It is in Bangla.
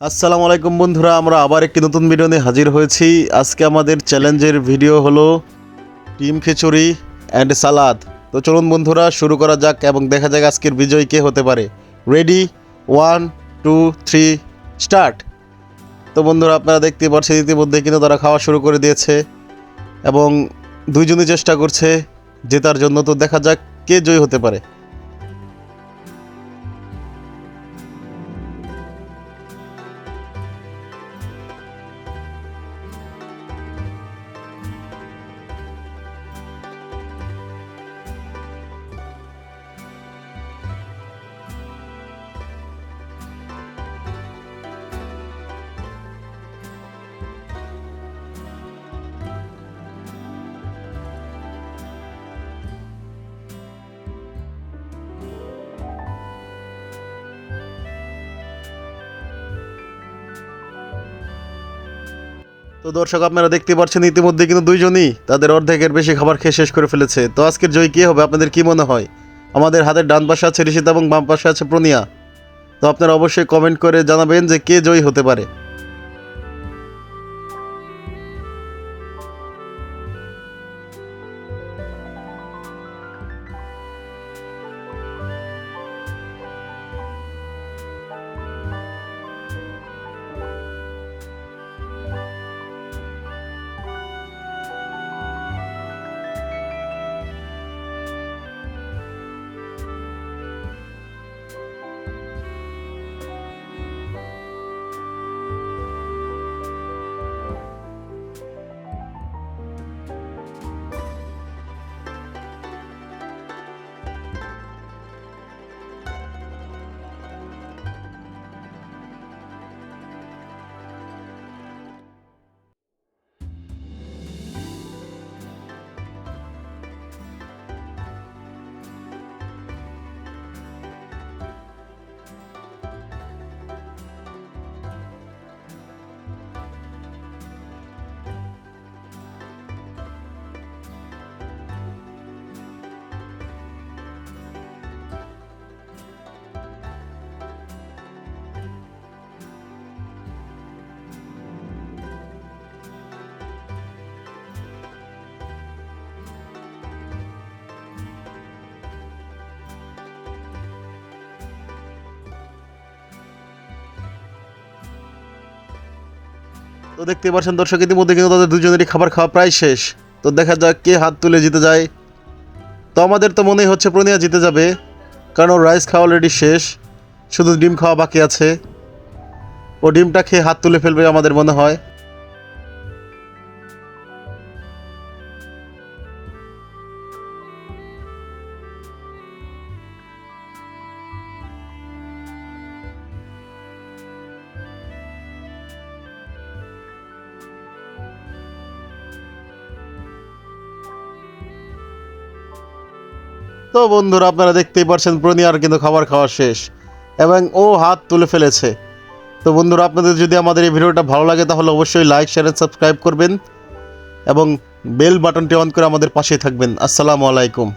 আসসালামু আলাইকুম বন্ধুরা, আমরা আবার একটি নতুন ভিডিও নিয়ে হাজির হয়েছি। আজকে আমাদের চ্যালেঞ্জের ভিডিও হলো ডিম খিচুড়ি অ্যান্ড সালাদ তো চলুন বন্ধুরা, শুরু করা যাক এবং দেখা যাক আজকের বিজয়ী কে হতে পারে। Ready one two three start তো বন্ধুরা, আপনারা দেখতে পাচ্ছেন ইতিমধ্যে কিন্তু তারা খাওয়া শুরু করে দিয়েছে এবং দুইজনই চেষ্টা করছে জেতার জন্য। তো দেখা যাক কে জয়ী হতে পারে। তো দর্শক, আপনারা দেখতে পাচ্ছেন ইতিমধ্যে কিন্তু দুইজনই তাদের অর্ধেকের বেশি খাবার খেয়ে শেষ করে ফেলেছে। তো আজকের জয় কী হবে? আপনাদের কি মনে হয়? আমাদের হাতের ডান পাশে আছে ঋষিতা এবং বাম পাশে আছে প্রনিয়া। তো আপনারা অবশ্যই কমেন্ট করে জানাবেন যে কে জয়ী হতে পারে। তো দেখতে পাচ্ছেন দর্শক, ইতিমধ্যে কিন্তু তাদের দুজনেরই খাবার খাওয়া প্রায় শেষ। তো দেখা যাক কে হাত তুলে জিতে যায়। তো আমাদের তো মনেই হচ্ছে প্রনিয়া জিতে যাবে, কারণ ওর রাইস খাওয়া অলরেডি শেষ। শুধু ডিম খাওয়া বাকি আছে। ও ডিমটা খেয়ে হাত তুলে ফেলবে আমাদের মনে হয়। তো বন্ধুরা, আপনারা দেখতেই পারছেন প্রনিয়ার কিন্তু খাবার খাওয়া শেষ এবং ও হাত তুলে ফেলেছে। তো বন্ধুরা, আপনাদের যদি আমাদের এই ভিডিওটা ভালো লাগে, তাহলে অবশ্যই লাইক শেয়ার সাবস্ক্রাইব করবেন এবং বেল বাটনটি অন করে আমাদের পাশেই থাকবেন। আসসালামু আলাইকুম।